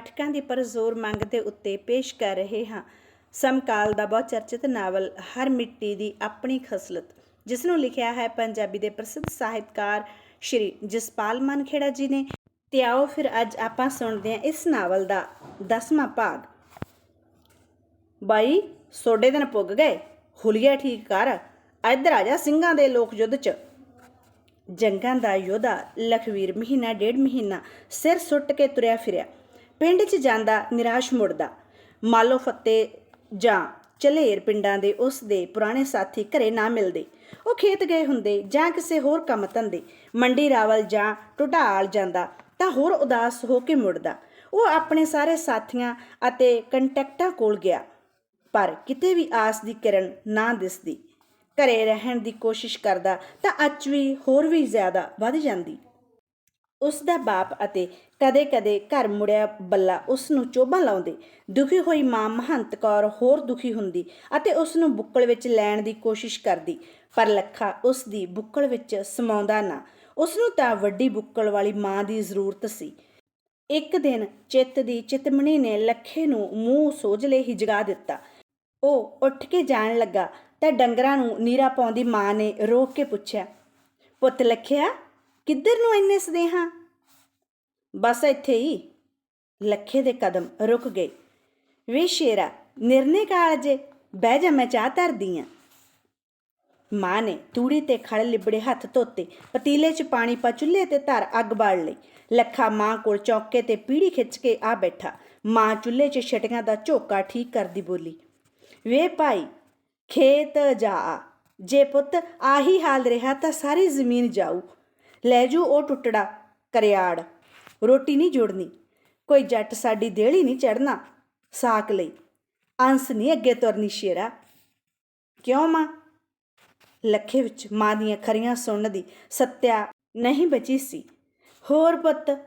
ਪਾਠਕਾਂ ਦੀ ਪਰਜ਼ੋਰ ਮੰਗ ਦੇ ਉੱਤੇ ਪੇਸ਼ ਕਰ ਰਹੇ ਹਾਂ। ਸਮਕਾਲ ਦਾ ਬਹੁਤ ਚਰਚਿਤ ਨਾਵਲ, ਹਰ ਮਿੱਟੀ ਦੀ ਆਪਣੀ ਖਸਲਤ ਜਿਸ ਨੂੰ ਲਿਖਿਆ ਹੈ ਪੰਜਾਬੀ ਦੇ ਪ੍ਰਸਿੱਧ ਸਾਹਿਤਕਾਰ ਸ਼੍ਰੀ ਜਸਪਾਲ ਮਨਖੇੜਾ ਜੀ ਨੇ। ਤੇ ਆਓ ਫਿਰ ਅੱਜ ਆਪਾਂ ਸੁਣਦੇ ਹਾਂ ਇਸ ਨਾਵਲ ਦਾ 10ਵਾਂ ਭਾਗ। ਬਾਈ, ਸੋਡੇ ਦਿਨ ਪੁੱਗ ਗਏ, ਹੁਲੀਆ ਠੀਕ ਕਰ, ਇੱਧਰ ਆ ਜਾ ਸਿੰਘਾਂ ਦੇ ਲੋਕ ਯੁੱਧ 'ਚ। ਜੰਗਾਂ ਦਾ ਯੋਧਾ ਲਖਵੀਰ ਮਹੀਨਾ, ਡੇਢ ਮਹੀਨਾ ਸਿਰ ਸੁੱਟ ਕੇ ਤੁਰਿਆ ਫਿਰਿਆ। ਪਿੰਡ 'ਚ ਜਾਂਦਾ ਨਿਰਾਸ਼ ਮੁੜਦਾ। ਮਾਲੋ ਫੱਤੇ ਜਾਂ ਚਲੇਰ ਪਿੰਡਾਂ ਦੇ ਉਸ ਦੇ ਪੁਰਾਣੇ ਸਾਥੀ ਘਰੇ ਨਾ ਮਿਲਦੇ। ਉਹ ਖੇਤ ਗਏ ਹੁੰਦੇ ਜਾਂ ਕਿਸੇ ਹੋਰ ਕੰਮ ਧੰਦੇ। ਮੰਡੀ ਰਾਵਲ ਜਾਂ ਟੁਟਾਲ ਜਾਂਦਾ ਤਾਂ ਹੋਰ ਉਦਾਸ ਹੋ ਕੇ ਮੁੜਦਾ। ਉਹ ਆਪਣੇ ਸਾਰੇ ਸਾਥੀਆਂ ਅਤੇ ਕੰਟੈਕਟਾਂ ਕੋਲ ਗਿਆ। ਪਰ ਕਿਤੇ ਵੀ ਆਸ ਦੀ ਕਿਰਨ ਨਾ ਦਿਸਦੀ। ਘਰੇ ਰਹਿਣ ਦੀ ਕੋਸ਼ਿਸ਼ ਕਰਦਾ ਤਾਂ ਅੱਜ ਵੀ, ਹੋਰ ਵੀ ਜ਼ਿਆਦਾ ਵੱਧ ਜਾਂਦੀ। ਉਸ ਦਾ ਬਾਪ ਅਤੇ ਕਦੇ-ਕਦੇ ਘਰ ਮੁੜਿਆ ਬੱਲਾ ਉਸ ਨੂੰ ਚੋਭਾਂ ਲਾਉਂਦੇ। ਦੁਖੀ ਹੋਈ ਮਾਂ ਮਹੰਤ ਕੌਰ ਹੋਰ ਦੁਖੀ ਹੁੰਦੀ ਅਤੇ ਉਸ ਨੂੰ ਬੁੱਕਲ ਵਿੱਚ ਲੈਣ ਦੀ ਕੋਸ਼ਿਸ਼ ਕਰਦੀ, ਪਰ ਲੱਖਾ ਉਸ ਦੀ ਬੁੱਕਲ ਵਿੱਚ ਸਮਾਉਂਦਾ ਨਾ। ਉਸ ਨੂੰ ਤਾਂ ਵੱਡੀ ਬੁੱਕਲ ਵਾਲੀ ਮਾਂ ਦੀ ਜ਼ਰੂਰਤ ਸੀ। ਇੱਕ ਦਿਨ ਚਿੱਤ ਦੀ ਚਿਤਮਣੀ ਨੇ ਲੱਖੇ ਨੂੰ ਮੂੰਹ ਸੋਝਲੇ ਹੀ ਜਗਾ ਦਿੱਤਾ। ਉਹ ਉੱਠ ਕੇ ਜਾਣ ਲੱਗਾ ਤਾਂ ਡੰਗਰਾਂ ਨੂੰ ਨੀਰਾ ਪਾਉਂਦੀ ਮਾਂ ਨੇ ਰੋਕ ਕੇ ਪੁੱਛਿਆ, ਪੁੱਤ ਲੱਖਿਆ ਕਿੱਧਰ ਨੂੰ ਇੰਨੇ ਸਦੇਹਾਂ ਬਸ ਇੱਥੇ ਹੀ ਲੱਖੇ ਦੇ ਕਦਮ ਰੁਕ ਗਏ। ਵੇ ਸ਼ੇਰਾ, ਨਿਰਨੇ ਕਾਲਜੇ ਬਹਿ ਜਾ ਮੈਂ ਚਾਹ ਧਰਦੀ ਆਂ। ਮਾਂ ਨੇ ਤੂੜੀ ਤੇ ਖੜ ਲਿਬੜੇ ਹੱਥ ਧੋਤੇ, ਪਤੀਲੇ 'ਚ ਪਾਣੀ ਪਾ ਚੁੱਲ੍ਹੇ ਤੇ ਧਰ ਅੱਗ ਬਾਲ ਲਈ। ਲੱਖਾ ਮਾਂ ਕੋਲ ਚੌਕੇ ਤੇ ਪੀੜੀ ਖਿੱਚ ਕੇ ਆ ਬੈਠਾ। ਮਾਂ ਚੁੱਲ੍ਹੇ 'ਚ ਛਟੀਆਂ ਦਾ ਝੋਕਾ ਠੀਕ ਕਰਦੀ ਬੋਲੀ, ਵੇ ਭਾਈ, ਖੇਤ ਜਾ ਜੇ ਪੁੱਤ ਆਹੀ ਹਾਲ ਰਿਹਾ ਤਾਂ ਸਾਰੀ ਜ਼ਮੀਨ ਜਾਊ। ਲੈ ਜੂ ਉਹ ਟੁੱਟੜਾ ਕਰਿਆੜ। ਰੋਟੀ ਨਹੀਂ ਜੋੜਨੀ। ਕੋਈ ਜੱਟ ਸਾਡੀ ਦੇਹਲੀ ਨਹੀਂ ਚੜਨਾ ਸਾਕ ਲਈ। ਅੰਸ ਨਹੀਂ ਅੱਗੇ ਤੁਰਨੀ ਸ਼ੇਰਾ। ਕਿਉਂ ਮਾਂ? ਲੱਖੇ ਵਿੱਚ ਮਾਂ ਦੀਆਂ ਖਰੀਆਂ ਸੁਣਨ ਦੀ ਸੱਤਿਆ ਨਹੀਂ ਬਚੀ ਸੀ। ਹੋਰ ਪੁੱਤ,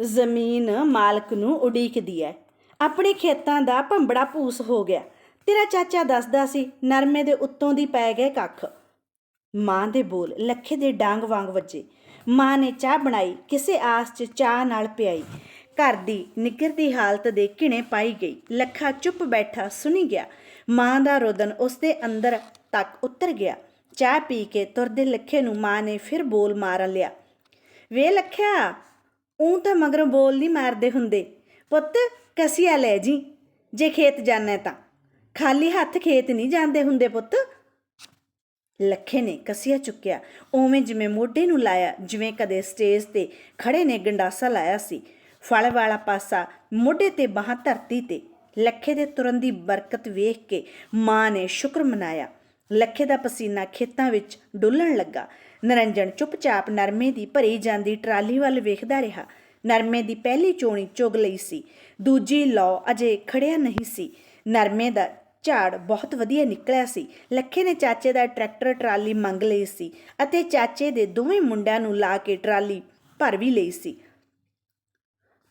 ਜ਼ਮੀਨ ਮਾਲਕ ਨੂੰ ਉਡੀਕਦੀ ਹੈ ਆਪਣੇ ਖੇਤਾਂ ਦਾ ਭੰਬੜਾ ਭੂਸ ਹੋ ਗਿਆ। ਤੇਰਾ ਚਾਚਾ ਦੱਸਦਾ ਸੀ ਨਰਮੇ ਦੇ ਉੱਤੋਂ ਦੀ ਪੈ ਗਏ ਕੱਖ। ਮਾਂ ਦੇ ਬੋਲ ਲੱਖੇ ਦੇ ਡਾਂਗ ਵਾਂਗ ਵੱਜੇ। ਮਾਂ ਨੇ ਚਾਹ ਬਣਾਈ, ਕਿਸੇ ਆਸ 'ਚ ਚਾਹ ਨਾਲ ਪਿਆਈ। ਘਰ ਦੀ ਨਿੱਘਰਦੀ ਹਾਲਤ ਦੇ ਘਿਣੇ ਪਾਈ ਗਈ। ਲੱਖਾ ਚੁੱਪ ਬੈਠਾ ਸੁਣੀ ਗਿਆ। ਮਾਂ ਦਾ ਰੋਦਨ ਉਸਦੇ ਅੰਦਰ ਤੱਕ ਉਤਰ ਗਿਆ। ਚਾਹ ਪੀ ਕੇ ਤੁਰਦੇ ਲੱਖੇ ਨੂੰ ਮਾਂ ਨੇ ਫਿਰ ਬੋਲ ਮਾਰ ਲਿਆ। ਵੇ ਲੱਖਿਆ ਉਹ ਤਾਂ ਮਗਰੋਂ ਬੋਲ ਨਹੀਂ ਮਾਰਦੇ ਹੁੰਦੇ। ਪੁੱਤ, ਕਸੀਆ ਲੈ ਜੀ। ਜੇ ਖੇਤ ਜਾਣਾ ਤਾਂ। ਖਾਲੀ ਹੱਥ ਖੇਤ ਨਹੀਂ ਜਾਂਦੇ ਹੁੰਦੇ ਪੁੱਤ। ਲੱਖੇ ਨੇ ਕਸੀਆ ਚੁੱਕਿਆ। ਉਵੇਂ ਜਿਵੇਂ ਮੋਢੇ ਨੂੰ ਲਾਇਆ, ਜਿਵੇਂ ਕਦੇ ਸਟੇਜ ਤੇ ਖੜੇ ਨੇ ਗੰਡਾਸਾ ਲਾਇਆ ਸੀ। ਫਲ ਵਾਲਾ ਪਾਸਾ ਮੋਢੇ ਤੇ ਬਾਹਾਂ ਧਰਤੀ ਤੇ, ਲੱਖੇ ਦੇ ਤੁਰਨ ਦੀ ਬਰਕਤ ਵੇਖ ਕੇ ਮਾਂ ਨੇ ਸ਼ੁਕਰ ਮਨਾਇਆ। ਲੱਖੇ ਦਾ ਪਸੀਨਾ ਖੇਤਾਂ ਵਿੱਚ ਡੁੱਲਣ ਲੱਗਾ। ਨਰੰਜਨ ਚੁੱਪਚਾਪ ਨਰਮੇ ਦੀ ਭਰੀ ਜਾਂਦੀ ਟਰਾਲੀ ਵੱਲ ਵੇਖਦਾ ਰਿਹਾ। ਨਰਮੇ ਦੀ ਪਹਿਲੀ ਚੋਣੀ ਚੁਗ ਲਈ ਸੀ। ਦੂਜੀ ਲੌ ਅਜੇ ਖੜਿਆ ਨਹੀਂ ਸੀ। ਨਰਮੇ ਦਾ ਝਾੜ ਬਹੁਤ ਵਧੀਆ ਨਿਕਲਿਆ ਸੀ। ਲੱਖੇ ਨੇ ਚਾਚੇ ਦਾ ਟਰੈਕਟਰ ਟਰਾਲੀ ਮੰਗ ਲਈ ਸੀ ਅਤੇ ਚਾਚੇ ਦੇ ਦੋਵੇਂ ਮੁੰਡਿਆਂ ਨੂੰ ਲਾ ਕੇ ਟਰਾਲੀ ਭਰ ਵੀ ਲਈ ਸੀ।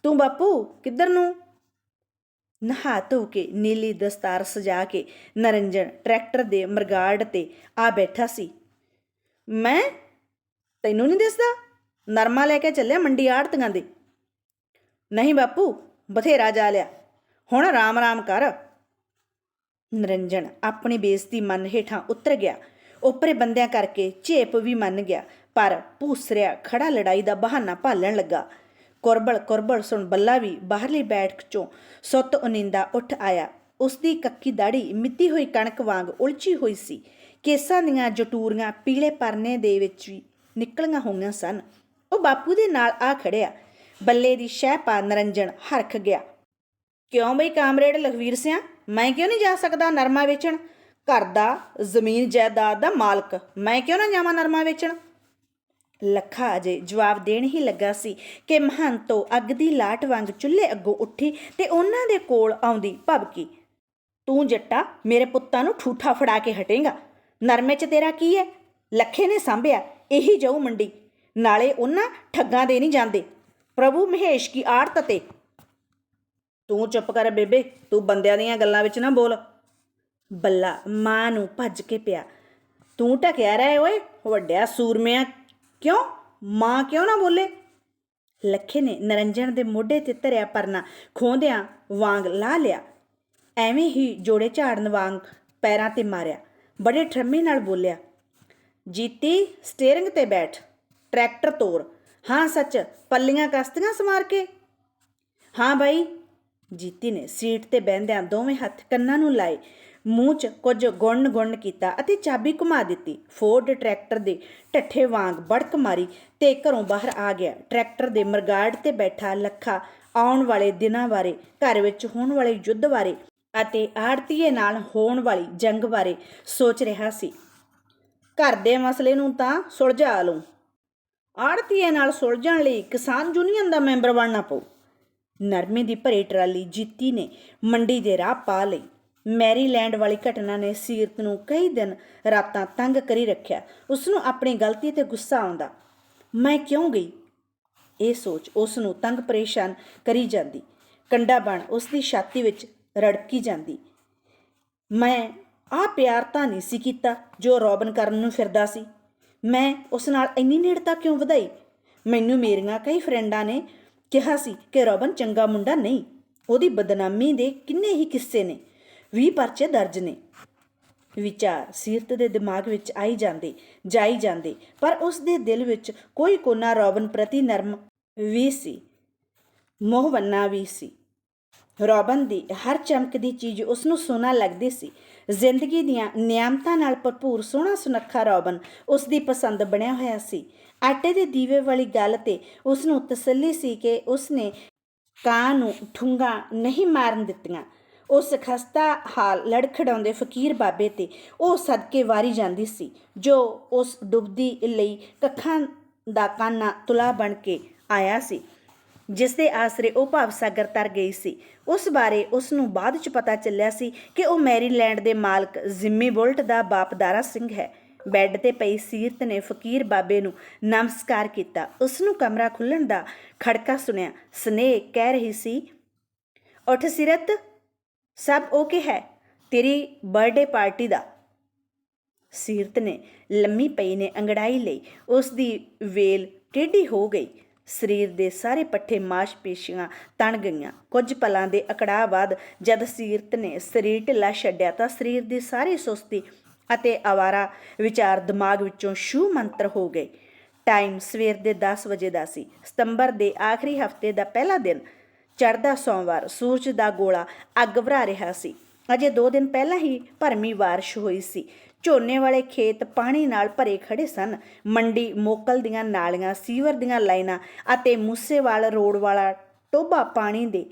ਤੂੰ ਬਾਪੂ, ਕਿੱਧਰ ਨੂੰ? ਨਹਾ ਧੋ ਕੇ, ਨੀਲੀ ਦਸਤਾਰ ਸਜਾ ਕੇ ਨਰੰਜਨ ਟਰੈਕਟਰ ਦੇ ਮਰਗਾੜ ਤੇ ਆ ਬੈਠਾ ਸੀ। ਮੈਂ? ਤੈਨੂੰ ਨਹੀਂ ਦਿਸਦਾ? ਨਰਮਾ ਲੈ ਕੇ ਚੱਲਿਆ ਮੰਡੀ ਆੜਤੀਆਂ ਦੇ? ਨਹੀਂ ਬਾਪੂ, ਬਥੇਰਾ ਜਾ ਲਿਆ। ਹੁਣ ਆਰਾਮ ਰਾਮ ਕਰ। ਨਰੰਜਨ ਆਪਣੀ ਬੇਇੱਜ਼ਤੀ ਮਨ ਹੇਠਾਂ ਉਤਰ ਗਿਆ। ਉਪਰੇ ਬੰਦਿਆਂ ਕਰਕੇ ਝੇਪ ਵੀ ਮੰਨ ਗਿਆ, ਪਰ ਭੂਸਰਿਆ ਖੜਾ ਲੜਾਈ ਦਾ ਬਹਾਨਾ ਭਾਲਣ ਲੱਗਾ। ਕੁਰਬਲ ਕੁਰਬਲ, ਸੁਣ ਬੱਲਾ ਵੀ ਬਾਹਰਲੀ ਬੈਠਕ ਚੋਂ ਸੁੱਤ ਉਨਿੰਦਾ ਉੱਠ ਆਇਆ। ਉਸ ਦੀ ਕੱਕੀ ਦਾੜੀ ਮਿੱਤੀ ਹੋਈ ਕਣਕ ਵਾਂਗ ਉਲਝੀ ਹੋਈ ਸੀ। ਕੇਸਾਂ ਦੀਆਂ ਜਟੂਰੀਆਂ ਪੀਲੇ ਪਰਨੇ ਦੇ ਵਿੱਚ ਵੀ ਨਿਕਲੀਆਂ ਹੋਈਆਂ ਸਨ। ਉਹ ਬਾਪੂ ਦੇ ਨਾਲ ਆ ਖੜਿਆ ਬੱਲੇ ਦੀ ਸ਼ਹਿ ਪਾ ਨਰੰਜਨ ਹਰਖ ਗਿਆ। ਕਿਉਂ ਬਈ ਕਾਮਰੇਡ ਲਖਵੀਰ ਸਿਆ? ਮੈਂ ਕਿਉਂ ਨਹੀਂ ਜਾ ਸਕਦਾ ਨਰਮਾ ਵੇਚਣ? ਘਰ ਦਾ, ਜ਼ਮੀਨ, ਜਾਇਦਾਦ ਦਾ ਮਾਲਕ। ਮੈਂ ਕਿਉਂ ਨਾ ਜਾਵਾਂ ਨਰਮਾ ਵੇਚਣ? ਲੱਖਾ ਅਜੇ ਜਵਾਬ ਦੇਣ ਹੀ ਲੱਗਾ ਸੀ ਕਿ ਮਹੰਤੋ ਅੱਗ ਦੀ ਲਾਟ ਵਾਂਗ ਚੁੱਲ੍ਹੇ ਅੱਗੋਂ ਉੱਠੀ ਤੇ ਉਹਨਾਂ ਦੇ ਕੋਲ ਆਉਂਦੀ ਭਬਕੀ ਤੂੰ ਜੱਟਾ, ਮੇਰੇ ਪੁੱਤਾਂ ਨੂੰ ਠੂਠਾ ਫੜਾ ਕੇ ਹਟੇਗਾ। ਨਰਮੇ 'ਚ ਤੇਰਾ ਕੀ ਹੈ ਲੱਖੇ ਨੇ ਸਾਂਭਿਆ, ਇਹੀ ਜਾਊ ਮੰਡੀ। ਨਾਲੇ ਉਹਨਾਂ ਠੱਗਾਂ ਦੇ ਨਹੀਂ ਜਾਂਦੇ। ਪ੍ਰਭੂ ਮਹੇਸ਼ ਕੀ ਆੜਤ ਤੇ ਤੂੰ ਚੁੱਪ ਕਰ ਬੇਬੇ, ਤੂੰ ਬੰਦਿਆਂ ਦੀਆਂ ਗੱਲਾਂ ਵਿੱਚ ਨਾ ਬੋਲ। ਬੱਲਾ ਮਾਂ ਨੂੰ ਭੱਜ ਕੇ ਪਿਆ। ਤੂੰ ਟਕਿਆ ਰਹਿ ਓਏ, ਵੱਡਿਆ ਸੂਰਮਿਆ। ਕਿਉਂ? ਮਾਂ ਕਿਉਂ ਨਾ ਬੋਲੇ? ਲੱਖੇ ਨੇ ਨਰੰਜਨ ਦੇ ਮੋਢੇ ਤੇ ਧਰਿਆ ਪਰਨਾ, ਖੋਂਦਿਆਂ ਵਾਂਗ ਲਾ ਲਿਆ। ਐਵੇਂ ਹੀ ਜੋੜੇ ਝਾੜਨ ਵਾਂਗ ਪੈਰਾਂ ਤੇ ਮਾਰਿਆ, ਬੜੇ ਠਰਮੇ ਨਾਲ ਬੋਲਿਆ, ਜੀਤੀ, ਸਟੀਅਰਿੰਗ ਤੇ ਬੈਠ, ਟਰੈਕਟਰ ਤੋਰ। ਹਾਂ, ਸੱਚ, ਪੱਲੀਆਂ ਕਸਤੀਆਂ ਸਮਾਰ ਕੇ? ਹਾਂ ਬਾਈ ਜੀਤੀ ਨੇ ਸੀਟ ਤੇ ਬਹਿੰਦਿਆਂ ਦੋਵੇਂ ਹੱਥ ਕੰਨਾਂ ਨੂੰ ਲਾਏ, ਮੂੰਹ 'ਚ ਕੁਝ ਗੁੰਨ ਗੁੰਨ ਕੀਤਾ ਅਤੇ ਚਾਬੀ ਘੁਮਾ ਦਿੱਤੀ। ਫੋਰਡ ਟਰੈਕਟਰ ਦੇ ਢੱਠੇ ਵਾਂਗ ਬੜਕ ਮਾਰੀ ਤੇ ਘਰੋਂ ਬਾਹਰ ਆ ਗਿਆ। ਟਰੈਕਟਰ ਦੇ ਮਰਗਾੜ ਤੇ ਬੈਠਾ ਲੱਖਾ ਆਉਣ ਵਾਲੇ ਦਿਨਾਂ ਬਾਰੇ, ਘਰ ਵਿੱਚ ਹੋਣ ਵਾਲੇ ਯੁੱਧ ਬਾਰੇ ਅਤੇ ਆੜਤੀਏ ਨਾਲ ਹੋਣ ਵਾਲੀ ਜੰਗ ਬਾਰੇ ਸੋਚ ਰਿਹਾ ਸੀ। ਘਰ ਦੇ ਮਸਲੇ ਨੂੰ ਤਾਂ ਸੁਲਝਾ ਲਉ ਆੜਤੀਏ ਨਾਲ ਸੁਲਝਣ ਲਈ ਕਿਸਾਨ ਯੂਨੀਅਨ ਦਾ ਮੈਂਬਰ ਬਣਨਾ ਪਊ। ਨਰਮੇ ਦੀ ਭਰੀ ਟਰਾਲੀ ਜੀਤੀ ਨੇ ਮੰਡੀ ਦੇ ਰਾਹ ਪਾ ਲਈ। ਮੈਰੀਲੈਂਡ ਵਾਲੀ ਘਟਨਾ ਨੇ ਸੀਰਤ ਨੂੰ ਕਈ ਦਿਨ ਰਾਤਾਂ ਤੰਗ ਕਰੀ ਰੱਖਿਆ। ਉਸ ਨੂੰ ਆਪਣੀ ਗਲਤੀ ਤੇ ਗੁੱਸਾ ਆਉਂਦਾ। ਮੈਂ ਕਿਉਂ ਗਈ? ਇਹ ਸੋਚ ਉਸ ਨੂੰ ਤੰਗ ਪਰੇਸ਼ਾਨ ਕਰੀ ਜਾਂਦੀ। ਕੰਡਾ ਬਣ ਉਸ ਦੀ ਛਾਤੀ ਵਿੱਚ ਰੜਕੀ ਜਾਂਦੀ। ਮੈਂ ਆ ਪਿਆਰ ਤਾਂ ਨਹੀਂ ਸੀ ਕੀਤਾ ਜੋ ਰੋਬਨ ਕਰਨ ਨੂੰ ਫਿਰਦਾ ਸੀ। ਮੈਂ ਉਸ ਨਾਲ ਇੰਨੀ ਨੇੜਤਾ ਕਿਉਂ ਵਧਾਈ? ਮੈਨੂੰ ਮੇਰੀਆਂ ਕਈ ਫਰੈਂਡਾਂ ਨੇ ਕਿਹਾ ਸੀ ਕਿ ਰੋਬਨ ਚੰਗਾ ਮੁੰਡਾ ਨਹੀਂ। ਉਹਦੀ ਬਦਨਾਮੀ ਦੇ ਕਿੰਨੇ ਹੀ ਕਿੱਸੇ ਨੇ। 20 ਪਰਚੇ ਦਰਜ ਨੇ। ਵਿਚਾਰ ਸੀਰਤ ਦੇ ਦਿਮਾਗ ਵਿੱਚ ਆਈ ਜਾਂਦੇ, ਜਾਈ ਜਾਂਦੇ, ਪਰ ਉਸ ਦੇ ਦਿਲ ਵਿੱਚ ਕੋਈ ਕੋਨਾ ਰੋਬਨ ਪ੍ਰਤੀ ਨਰਮ ਵੀ ਸੀ, ਮੋਹਵੰਨਾ ਵੀ ਸੀ। ਰੋਬਨ ਦੀ ਹਰ ਚਮਕਦੀ ਚੀਜ਼ ਉਸ ਨੂੰ ਸੋਨਾ ਲੱਗਦੀ ਸੀ। ਜ਼ਿੰਦਗੀ ਦੀਆਂ ਨਿਯਮਤਾਂ ਨਾਲ ਭਰਪੂਰ ਸੋਹਣਾ ਸੁਨੱਖਾ ਰੋਬਨ ਉਸ ਦੀ ਪਸੰਦ ਬਣਿਆ ਹੋਇਆ ਸੀ। ਆਟੇ ਦੇ ਦੀਵੇ ਵਾਲੀ ਗੱਲ ਤੇ ਉਸ ਨੂੰ ਤਸੱਲੀ ਸੀ ਕਿ ਉਸ ਨੇ ਕਾਂ ਨੂੰ ਠੁੰਗਾ ਨਹੀਂ ਮਾਰਨ ਦਿੱਤੀਆਂ। ਉਸ ਖਸਤਾ ਹਾਲ ਲੜਖੜਾਉਂਦੇ ਫਕੀਰ ਬਾਬੇ ਤੇ ਉਹ ਸਦਕੇ ਵਾਰੀ ਜਾਂਦੀ ਸੀ, ਜੋ ਉਸ ਡੁੱਬਦੀ ਲਈ ਕੱਖਾਂ ਦਾ ਕਾਨਾ ਤੁਲਾ ਬਣ ਕੇ ਆਇਆ ਸੀ। ਜਿਸ ਦੇ ਆਸਰੇ ਉਹ ਭਾਵ ਸਾਗਰ ਤਰ ਗਈ ਸੀ। ਉਸ ਬਾਰੇ ਉਸ ਨੂੰ ਬਾਅਦ ਚ ਪਤਾ ਚੱਲਿਆ ਸੀ ਕਿ ਉਹ ਮੈਰੀਲੈਂਡ ਦੇ ਮਾਲਕ ਜ਼ਿੰਮੀ ਬੁਲਟ ਦਾ ਬਾਪ ਦਾਰਾ ਸਿੰਘ ਹੈ। ਬੈੱਡ ਤੇ ਪਈ ਸੀਰਤ ਨੇ ਫਕੀਰ ਬਾਬੇ ਨੂੰ ਨਮਸਕਾਰ ਕੀਤਾ। ਉਸ ਨੂੰ ਕਮਰਾ ਖੁੱਲਣ ਦਾ ਖੜਕਾ ਸੁਣਿਆ। ਸਨੇਹ ਕਹਿ ਰਹੀ ਸੀ, ਉੱਠ ਸੀਰਤ, ਸਭ ਓਕੇ ਹੈ? ਤੇਰੀ ਬਰਥਡੇ ਪਾਰਟੀ ਦਾ? ਸੀਰਤ ਨੇ ਲੰਮੀ ਪਈ ਨੇ ਅੰਗੜਾਈ ਲਈ। ਉਸ ਦੀ ਵੇਲ ਟੇਢੀ ਹੋ ਗਈ। ਸਰੀਰ ਦੇ ਸਾਰੇ ਪੱਠੇ ਮਾਸਪੇਸ਼ੀਆਂ ਤਣ ਗਈਆਂ। ਕੁਝ ਪਲਾਂ ਦੇ ਅਕੜਾਅ ਬਾਅਦ ਜਦ ਸੀਰਤ ਨੇ ਸਰੀਰ ਢਿੱਲਾ ਛੱਡਿਆ ਤਾਂ ਸਰੀਰ ਦੀ ਸਾਰੀ ਸੁਸਤੀ ਅਤੇ ਆਵਾਰਾ ਵਿਚਾਰ ਦਿਮਾਗ ਵਿੱਚੋਂ ਸ਼ੂ ਮੰਤਰ ਹੋ ਗਏ। ਟਾਈਮ ਸਵੇਰ ਦੇ 10 ਵਜੇ ਦਾ ਸੀ। ਸਤੰਬਰ ਦੇ ਆਖਰੀ ਹਫ਼ਤੇ ਦਾ ਪਹਿਲਾ ਦਿਨ। ਚੜ੍ਹਦਾ ਸੋਮਵਾਰ, ਸੂਰਜ ਦਾ ਗੋਲਾ ਅੱਗ ਵਰਾ ਰਿਹਾ ਸੀ। ਅਜੇ 2 ਦਿਨ ਪਹਿਲਾਂ ਹੀ ਭਰਮੀ ਬਾਰਿਸ਼ ਹੋਈ ਸੀ। ਝੋਨੇ ਵਾਲੇ ਖੇਤ ਪਾਣੀ ਨਾਲ ਭਰੇ ਖੜੇ ਸਨ। ਮੰਡੀ ਮੋਕਲ ਦੀਆਂ ਨਾਲੀਆਂ, ਸੀਵਰ ਦੀਆਂ ਲਾਈਨਾਂ ਅਤੇ ਮੂਸੇਵਾਲ ਰੋਡ ਵਾਲਾ ਟੋਬਾ ਪਾਣੀ ਦੇ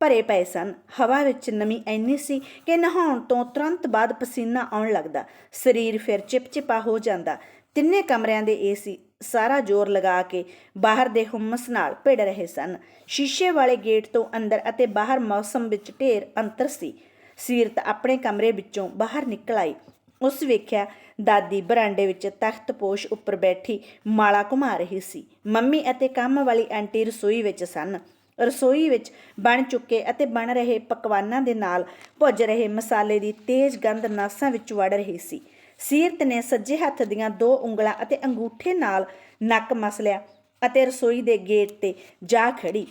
ਭਰੇ ਪਏ ਸਨ। ਹਵਾ ਵਿੱਚ ਨਮੀ ਐਨੀ ਸੀ ਕਿ ਨਹਾਉਣ ਤੋਂ ਤੁਰੰਤ ਬਾਅਦ ਪਸੀਨਾ ਆਉਣ ਲੱਗਦਾ। ਸਰੀਰ ਫਿਰ ਚਿਪਚਿਪਾ ਹੋ ਜਾਂਦਾ। ਤਿੰਨੇ ਕਮਰਿਆਂ ਦੇ ਏਸੀ ਸਾਰਾ ਜ਼ੋਰ ਲਗਾ ਕੇ ਬਾਹਰ ਦੇ ਹੁਮਸ ਨਾਲ ਭਿੜ ਰਹੇ ਸਨ। ਸ਼ੀਸ਼ੇ ਵਾਲੇ ਗੇਟ ਤੋਂ ਅੰਦਰ ਅਤੇ ਬਾਹਰ ਮੌਸਮ ਵਿੱਚ ਢੇਰ ਅੰਤਰ ਸੀ। ਸੀਰਤ ਆਪਣੇ ਕਮਰੇ ਵਿੱਚੋਂ ਬਾਹਰ ਨਿਕਲ ਆਈ। ਉਸ ਵੇਖਿਆ ਦਾਦੀ ਬਰਾਂਡੇ ਵਿੱਚ ਤਖਤ ਪੋਸ਼ ਉੱਪਰ ਬੈਠੀ ਮਾਲਾ ਘੁਮਾ ਰਹੀ ਸੀ। ਮੰਮੀ ਅਤੇ ਕੰਮ ਵਾਲੀ ਆਂਟੀ ਰਸੋਈ ਵਿੱਚ ਸਨ। ਰਸੋਈ ਵਿੱਚ ਬਣ ਚੁੱਕੇ ਅਤੇ ਬਣ ਰਹੇ ਪਕਵਾਨਾਂ ਦੇ ਨਾਲ ਭੁੱਜ ਰਹੇ ਮਸਾਲੇ ਦੀ ਤੇਜ਼ ਗੰਧ ਨਾਸਾਂ ਵਿੱਚ ਵੜ ਰਹੀ ਸੀ। ਸੀਰਤ ਨੇ ਸੱਜੇ ਹੱਥ ਦੀਆਂ ਦੋ ਉਂਗਲਾਂ ਅਤੇ ਅੰਗੂਠੇ ਨਾਲ ਨੱਕ ਮਸਲਿਆ ਅਤੇ ਰਸੋਈ ਦੇ ਗੇਟ ਤੇ ਜਾ ਖੜੀ